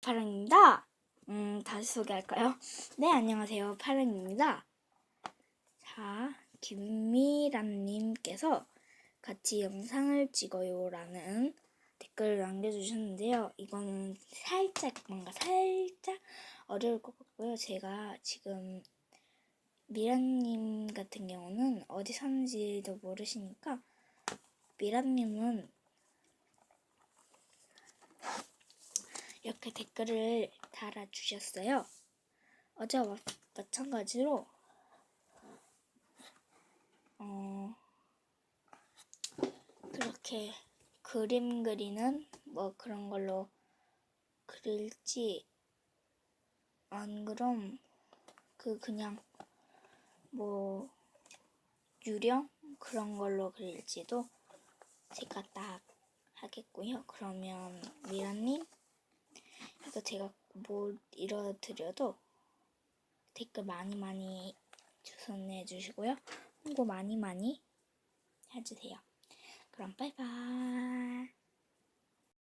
파랑입니다. 음, 다시 소개할까요? 네, 안녕하세요. 파랑입니다. 자, 김미란님께서 같이 영상을 찍어요라는 댓글을 남겨주셨는데요. 이거는 살짝, 뭔가 살짝 어려울 것 같고요. 제가 지금 미란님 같은 경우는 어디 사는지도 모르시니까 미란님은 이렇게 댓글을 달아주셨어요. 어제와 마찬가지로 어 그렇게 그림 그리는 뭐 그런 걸로 그릴지 안 그럼 그 그냥 뭐 유령 그런 걸로 그릴지도 제가 딱 하겠고요. 그러면 미라님 이거 제가 뭐 읽어드려도 댓글 많이 많이 주선해 주시고요. 홍보 많이 많이 해주세요. 그럼 빠이빠이.